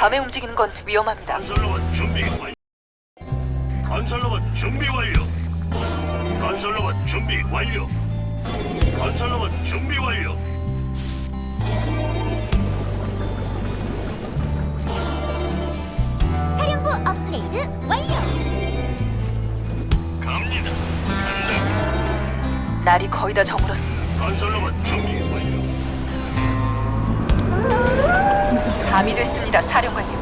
밤에 움직이는 건 위험합니다. 건설로봇 준비 완료. 건설로봇 준비 완료. 건설로봇 준비 완료. 건설로봇 준비 완료. 사령부 업그레이드 완료. 갑니다. 날이 거의 다 저물었습니다. 건설로봇 준비 밤이 됐습니다, 사령관님.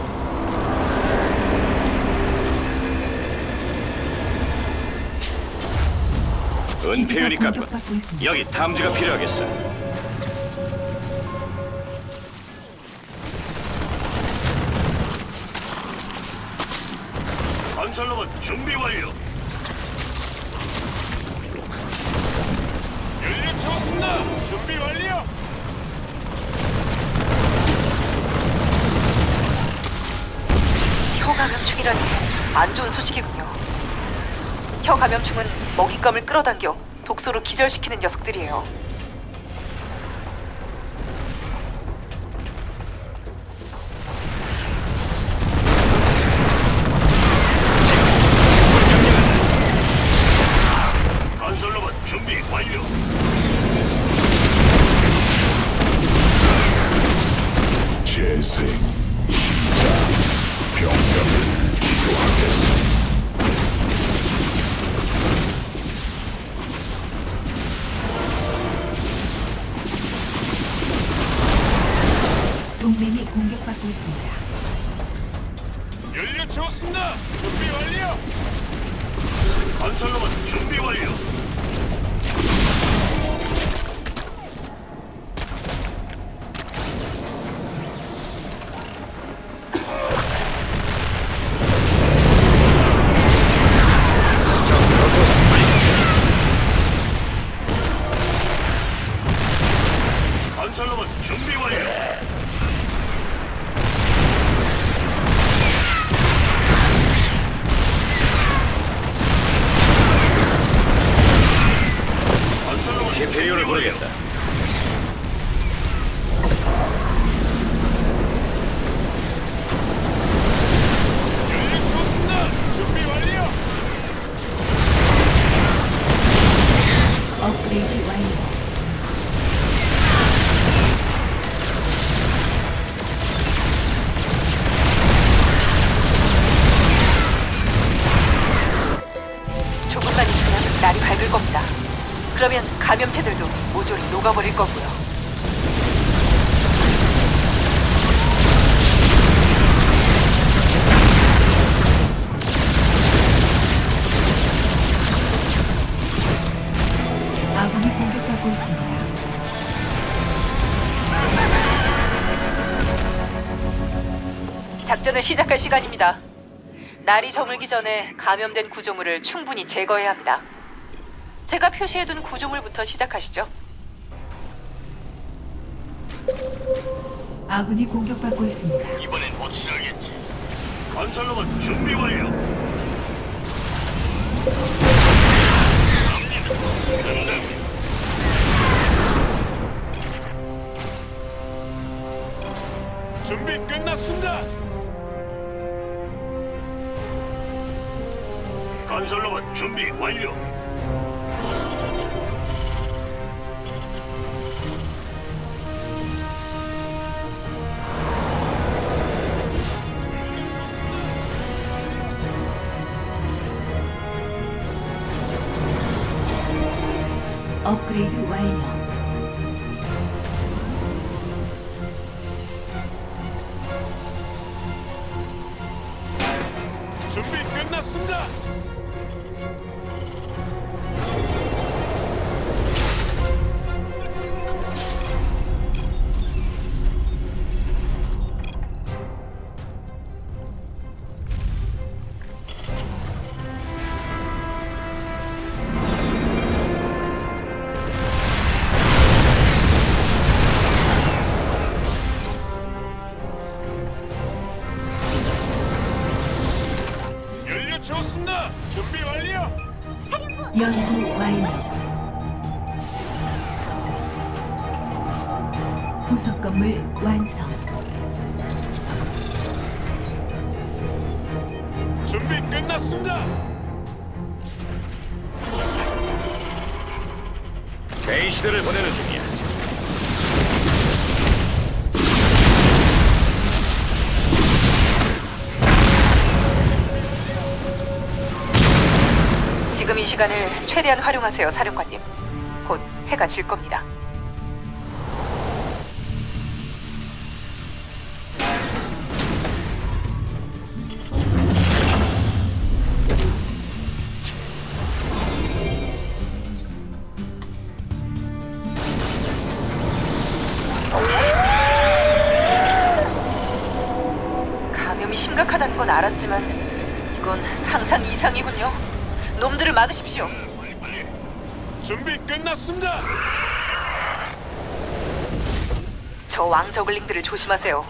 공격받고 있습니다. 여기 탐지가 필요하겠어 건설로봇 준비 완료. 연료 채웠습니다. 준비 완료. 혀 감염충이라니 안 좋은 소식이군요. 혀 감염충은 먹잇감을 끌어당겨 독소로 기절시키는 녀석들이에요. 히 작전을 시작할 시간입니다. 날이 저물기 전에 감염된 구조물을 충분히 제거해야 합니다. 제가 표시해둔 구조물부터 시작하시죠. 아군이 공격받고 있습니다. 이번엔 확실하겠지. 건설로봇 준비 완료. 갑니다. 간다. 준비 끝났습니다. 건설로봇 준비 완료. 업그레이드 완료. 준비 끝났습니다. 준비 끝났습니다. 베이시드를 보내는 중이야. 지금 이 시간을 최대한 활용하세요, 사령관님. 곧 해가 질 겁니다. 건 알았지만 이건 상상 이상이군요. 놈들을 막으십시오. 준비 끝났습니다. 저 왕저글링들을 조심하세요.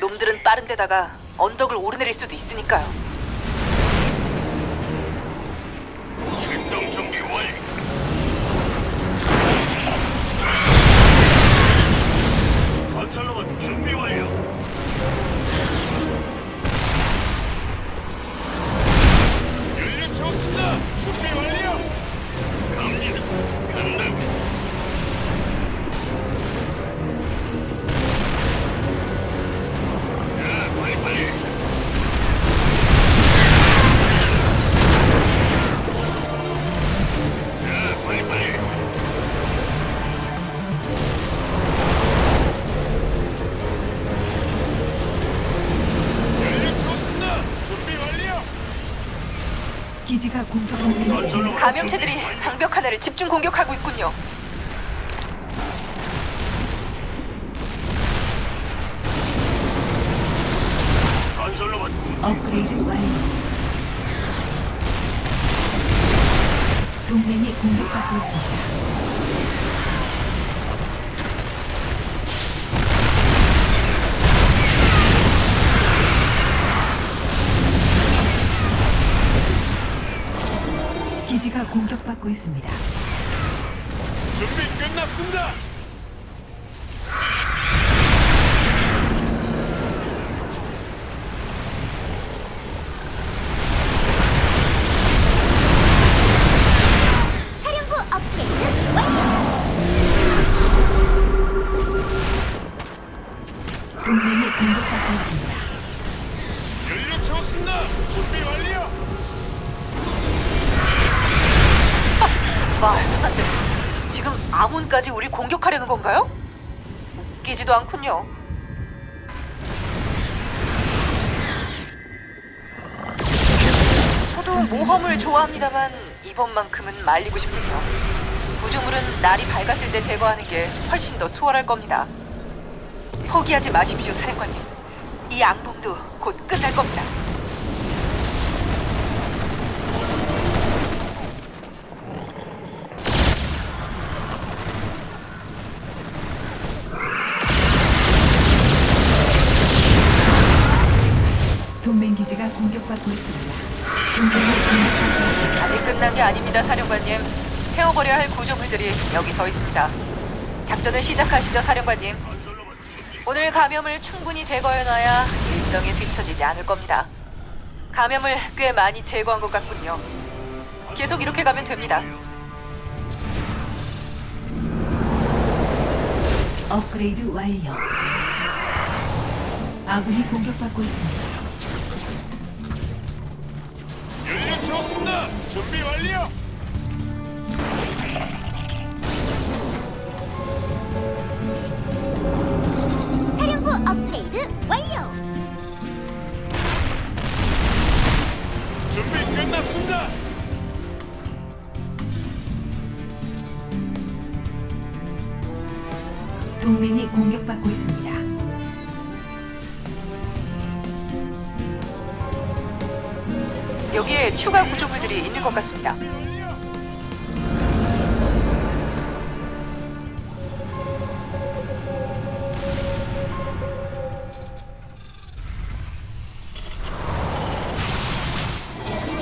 놈들은 빠른 데다가 언덕을 오르내릴 수도 있으니까요. 감염체들이 방벽 하나를 집중 공격하고 있군요. 업그레이드. 동맹이 공격받고 있습니다. 기지가 공격받고 있습니다. 준비 끝났습니다. 사령부 업그레이드 완료. 동맹이 공격받고 있습니다. 연료 채웠습니다. 준비 완료. 말도 안 돼. 지금 아몬까지 우리 공격하려는 건가요? 웃기지도 않군요. 저도 모험을 좋아합니다만 이번만큼은 말리고 싶군요. 구조물은 날이 밝았을 때 제거하는 게 훨씬 더 수월할 겁니다. 포기하지 마십시오, 사령관님. 이 양봉도 곧 끝날 겁니다. 공격받고 있습니다. 동맹이 공격받고 있습니다. 아직 끝난 게 아닙니다, 사령관님. 태워버려야 할 구조물들이 여기 더 있습니다. 작전을 시작하시죠, 사령관님. 오늘 감염을 충분히 제거해놔야 일정에 뒤처지지 않을 겁니다. 감염을 꽤 많이 제거한 것 같군요. 계속 이렇게 가면 됩니다. 업그레이드 완료. 아군이 공격받고 있습니다. 준비 완료. 사령부 업그레이드 완료. 준비 끝났습니다. 동맹이 공격받고 있습니다. 여기에 추가 구조물들이 있는 것 같습니다.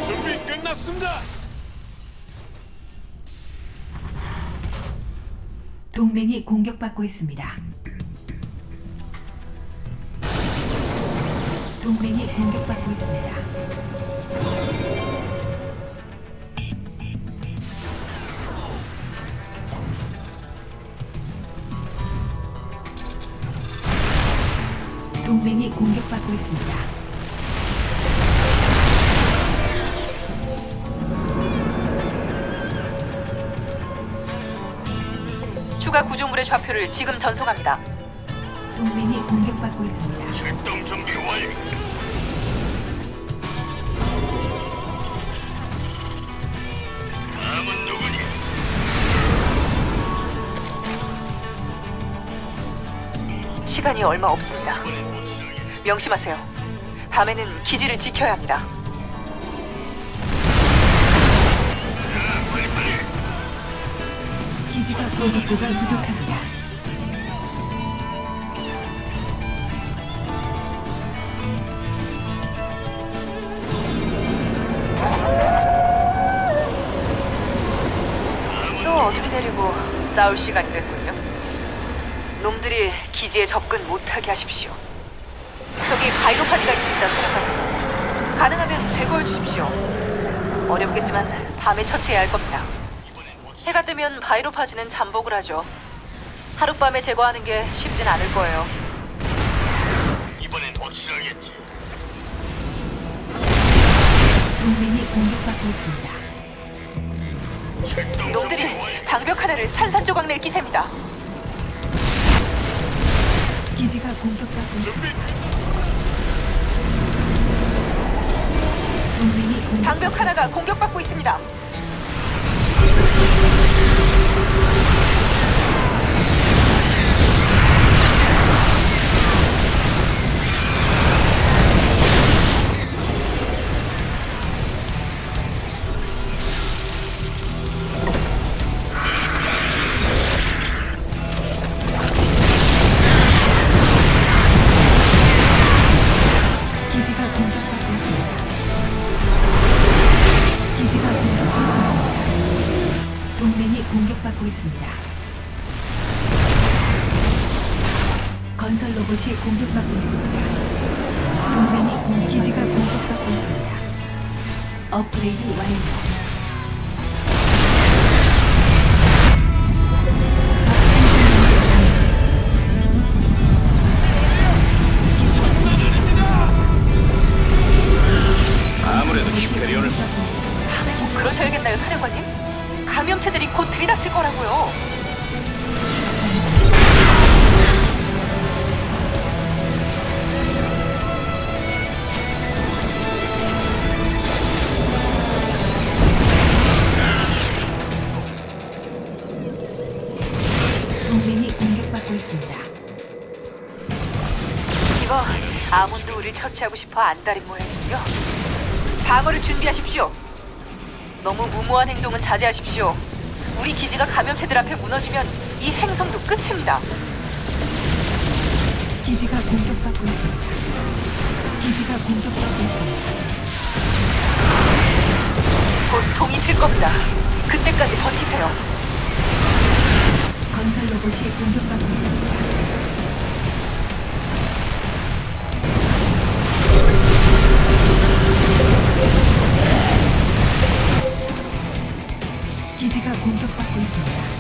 준비 끝났습니다. 동맹이 공격받고 있습니다. 동맹이 공격받고 있습니다. 공격받고 있습니다. 추가 구조물의 좌표를 지금 전송합니다. 동맹이 공격받고 있습니다. 출동 준비 완료. 다음은 누구니? 시간이 얼마 없습니다. 명심하세요. 밤에는 기지를 지켜야 합니다. 기지가 보급고가 부족합니다. 또 어둠이 내리고 싸울 시간이 됐군요. 놈들이 기지에 접근 못하게 하십시오. 저기 바이로파디가 있습니다, 사령관님. 가능하면 제거해 주십시오. 어렵겠지만 밤에 처치해야 할 겁니다. 해가 뜨면 바이로파지는 잠복을 하죠. 하룻밤에 제거하는 게 쉽진 않을 거예요. 이번엔 확실하겠지. 동맹이 공격받고 있습니다. 놈들이. 방벽 하나를 산산조각 낼 기세입니다. 기지가 공격받고 있습니다. 방벽 하나가 공격받고 있습니다. 공격받고 있습니다. 건설 로봇이 공격받고 있습니다. 동맹이 공격 기지가 공격받고 있습니다. 업그레이드 완료. 아몬드 우리를 처치하고 싶어 안달인 모양이군요. 방어를 준비하십시오. 너무 무모한 행동은 자제하십시오. 우리 기지가 감염체들 앞에 무너지면 이 행성도 끝입니다. 기지가 공격받고 있습니다. 기지가 공격받고 있습니다. 곧 동이 틀 겁니다. 그때까지 버티세요. 건설 로봇이 공격받고 있습니다. 있습니다.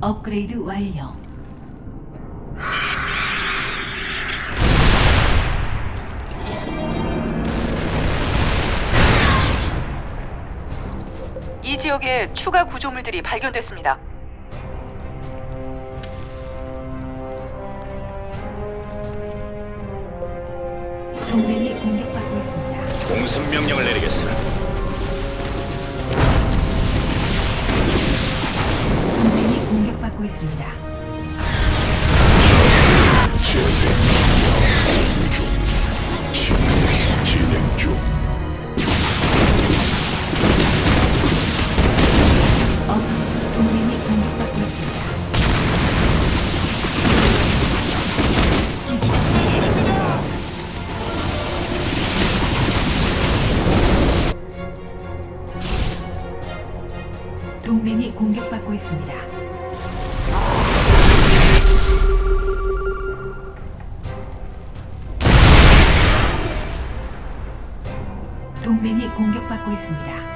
업그레이드 완료. 이 지역에 추가 구조물들이 발견됐습니다. 동맹이 공격받고 있습니다. 공습 명령을 내리겠어. 동맹이 공격받고 있습니다. 동맹이 공격받고 있습니다. 동맹이 공격받고 있습니다.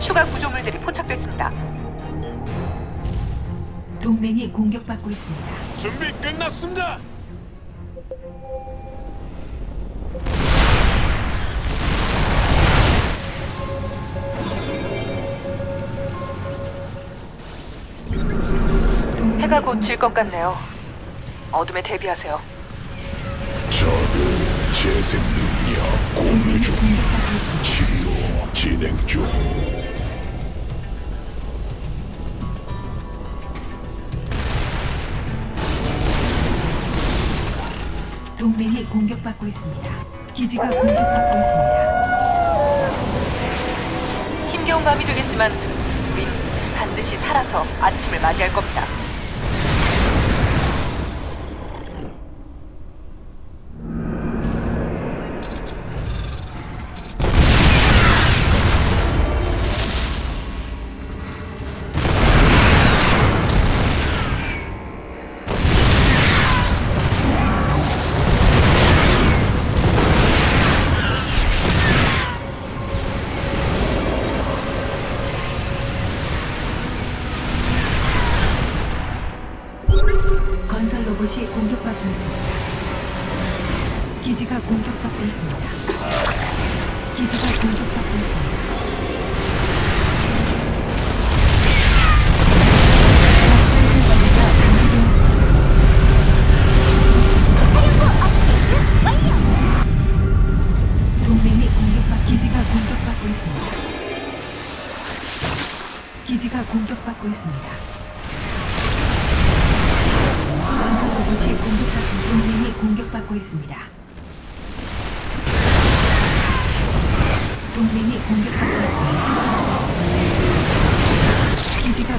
추가 구조물들이 포착됐습니다. 동맹이 공격받고 있습니다. 준비 끝났습니다. 해가 곧 질 것 같네요. 어둠에 대비하세요. 적의 재생 능력 공유 중. 치료 진행 중 동맹이 공격받고 있습니다. 기지가 공격받고 있습니다. 힘겨운 밤이 되겠지만 우린 반드시 살아서 아침을 맞이할 겁니다.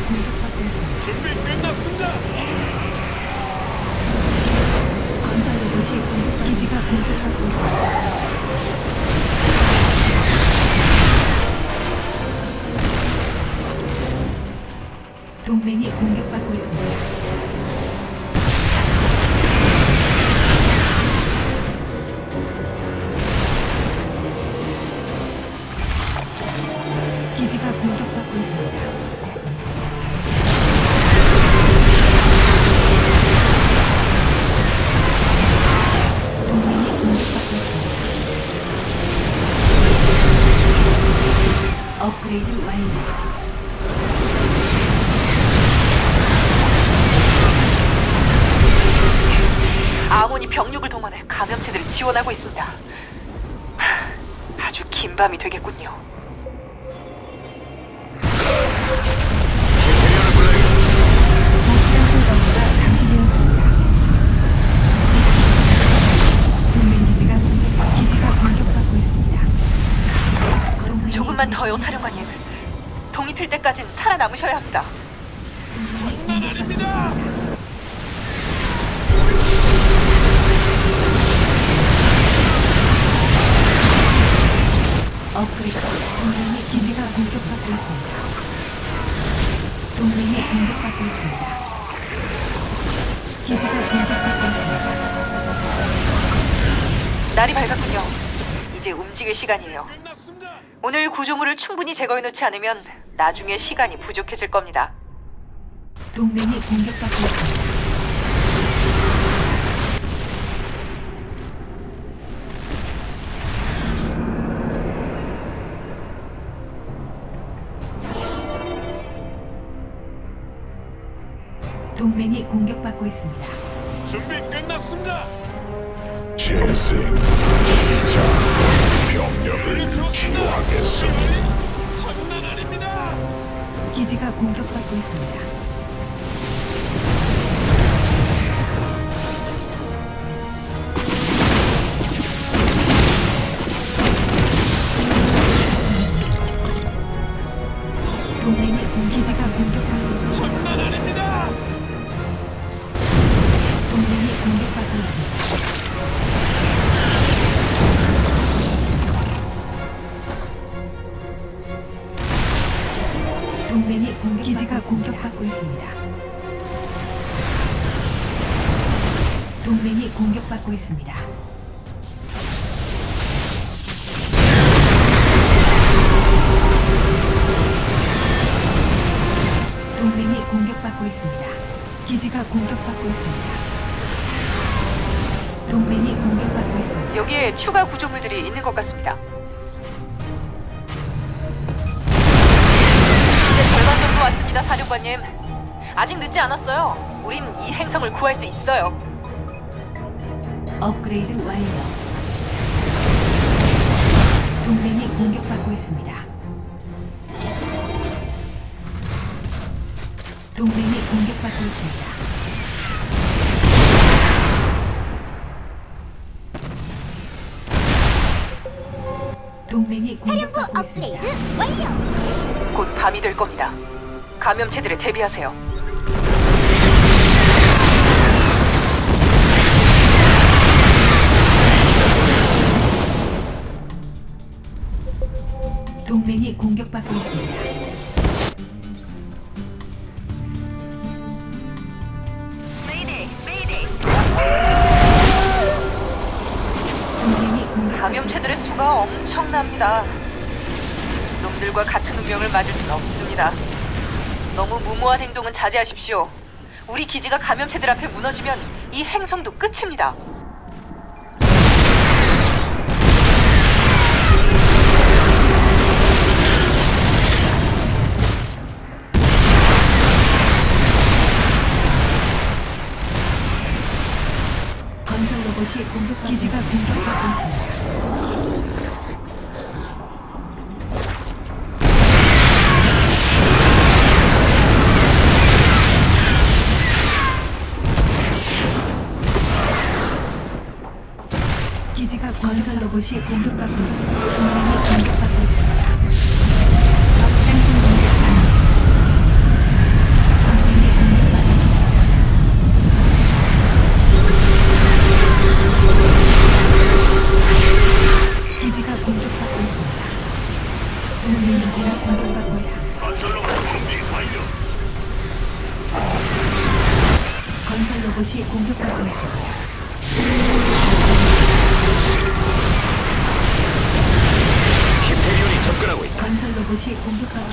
준비 끝났습니다. 건설 공격 기지가 공격받고 있습니다. 동맹이 공격받고 있습니다. 아주 긴 밤이 되겠군요. 조금만 더요, 사령관님. 동이 틀 때까진 살아남으셔야 합니다. 있습니다. 업그레이드 동맹이 기지가 공격받고 있습니다. 동맹이 공격받고 있습니다. 기지가 공격받고 있습니다. 날이 밝았군요. 이제 움직일 시간이에요. 끝났습니다. 오늘 구조물을 충분히 제거해 놓지 않으면 나중에 시간이 부족해질 겁니다. 동맹이 공격받고 있습니다. 동맹이 공격받고 있습니다. 준비 끝났습니다. 재생 시작 병력을 치유하겠음 장난 아닙니다. 기지가 공격받고 있습니다. 동맹이 공격 기지가 공격받고 있습니다. 동맹이 공격받고 있습니다. 동맹이 공격받고 있습니다. 기지가 공격받고 있습니다. 동맹이 공격받고 있습니다. 여기에 추가 구조물들이 있는 것 같습니다. 왔습니다, 사령관님. 아직 늦지 않았어요. 우린 이 행성을 구할 수 있어요. 업그레이드 완료. 동맹이 공격받고 있습니다. 동맹이 공격받고 있습니다. 동맹이 사령부 공격받고 있습니다. 업그레이드 완료. 곧 밤이 될 겁니다. 감염체들에 대비하세요. 동맹이 공격받고 있습니다. 동맹이 감염체들의 수가 엄청납니다. 놈들과 같은 운명을 맞을 수는 없습니다. 너무 무모한 행동은 자제하십시오. 우리 기지가 감염체들 앞에 무너지면 이 행성도 끝입니다. 기지가 공격받고 있습니다. 로봇이 공격받고 있습니다.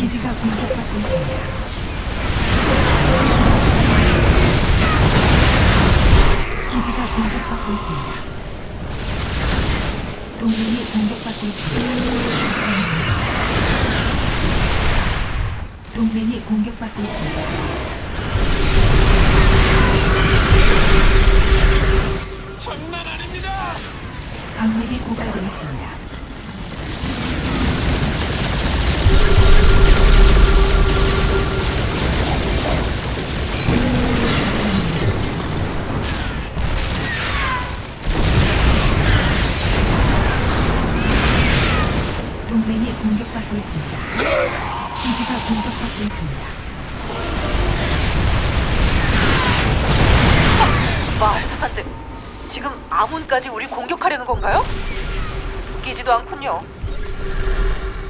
기지가 공격받고 있습니다. 기지가 공격받고 있습니다. 동맹이 공격받고 있습니다. 동맹이 공격받고 있습니다. 장난 아닙니다. 방력이 고갈되어 있습니다. 공격받고 있습니다. 기지가 공격받고 있습니다. 말도 안 돼. 지금 아몬까지 우리 공격하려는 건가요? 웃기지도 않군요.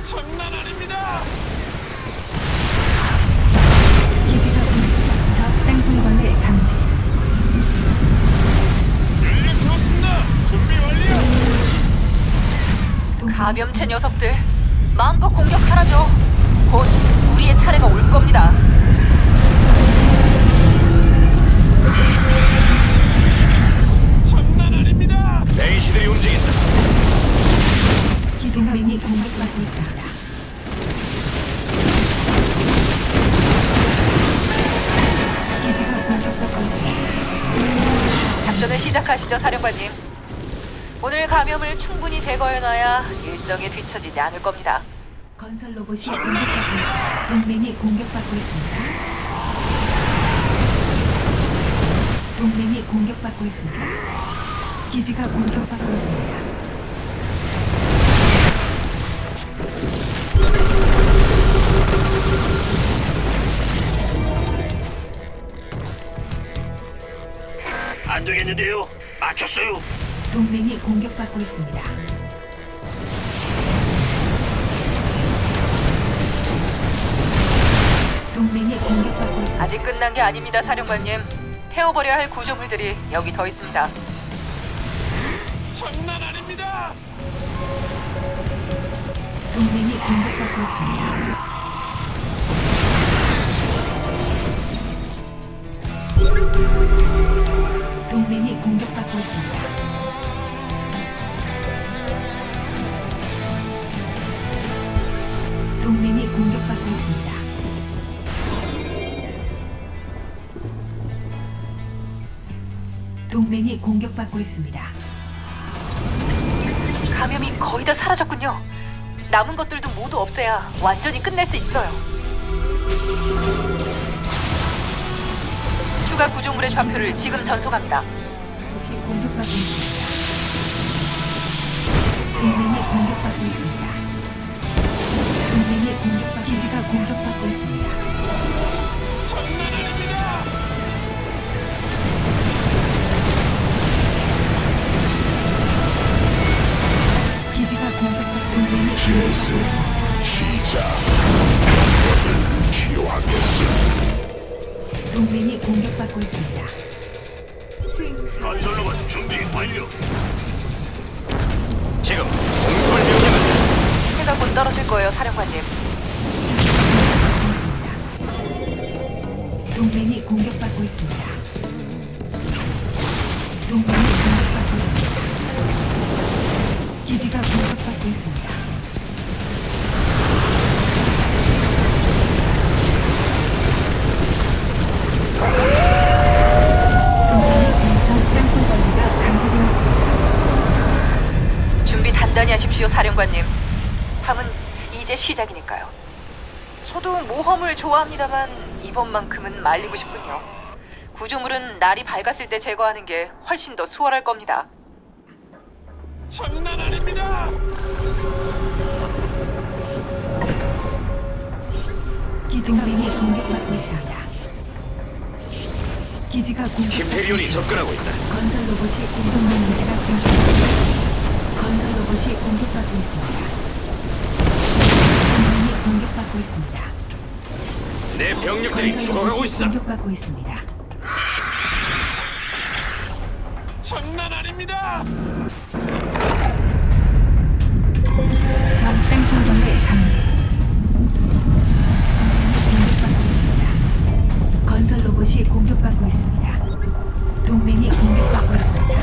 장난 아닙니다. 기지가 공격, 적 땅굴벌레 감지. 연료 채웠습니다. 준비 완료. 감염체 녀석들 마음껏 공격하라죠. 곧 우리의 차례가 올 겁니다. 장난 아닙니다. 베이시들이 움직인다. 기동맹이 공격받고 있습니다. 기지가 공격받고 있습니다. 작전을 시작하시죠, 사령관님. 오늘 감염을 충분히 제거해놔야 일정에 뒤처지지 않을 겁니다. 건설 로봇이 공격받고 있습니다. 동맹이 공격받고 있습니다. 동맹이 공격받고 있습니다. 기지가 공격받고 있습니다. 안 되겠는데요. 막혔어요. 동맹이 공격받고 있습니다. 동맹이 공격받고 있습니다. 아직 끝난 게 아닙니다, 사령관님. 태워버려야 할 구조물들이 여기 더 있습니다. 장난 아닙니다. 동맹이 공격받고 있습니다. 동맹이 공격받고 있습니다. 동맹이 공격받고 있습니다. 동맹이 공격받고 있습니다. 감염이 거의 다 사라졌군요. 남은 것들도 모두 없애야 완전히 끝낼 수 있어요. 추가 구조물의 좌표를 지금 전송합니다. 다시 공격받고 있습니다. 동맹이 공격받고 있습니다. 공격받고 있습니다. 장난 아닙니다. 기지가 공격받고 공격받고 재생 있습니다. 시작 병력을 치유하겠어 동맹이 공격받고 있습니다. 건설로봇 준비 완료. 지금 공설 명령을 해가 곧 떨어질 거예요, 사령관님. 동맹이 공격받고 있습니다. 동맹이 공격받고 있습니다. 기지가 공격받고 있습니다. 하십시오, 사령관님. 밤은 이제 시작이니까요. 저도 모험을 좋아합니다만 이번만큼은 말리고 싶군요. 구조물은 날이 밝았을 때 제거하는 게 훨씬 더 수월할 겁니다. 장난 아닙니다. 기지동맹이 공격받고 있습니다. 기지가 공격받고 있습니다. 접근하고 있다. 건설 로봇이 있습니다. 건설 로봇이 공격받고 있습니다. 공격받고 있습니다. 내 병력들이 죽어가고 로봇이 있어. 공격받고 있습니다. 장난 아닙니다. 적 땅굴벌레 감지. 동맹이 공격받고 있습니다. 건설 로봇이 공격받고 있습니다. 동맹이 공격받고 있습니다.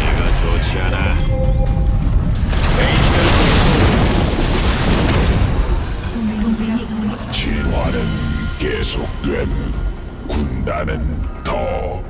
이거 좋지 않아. 대화는 계속된 군단은 더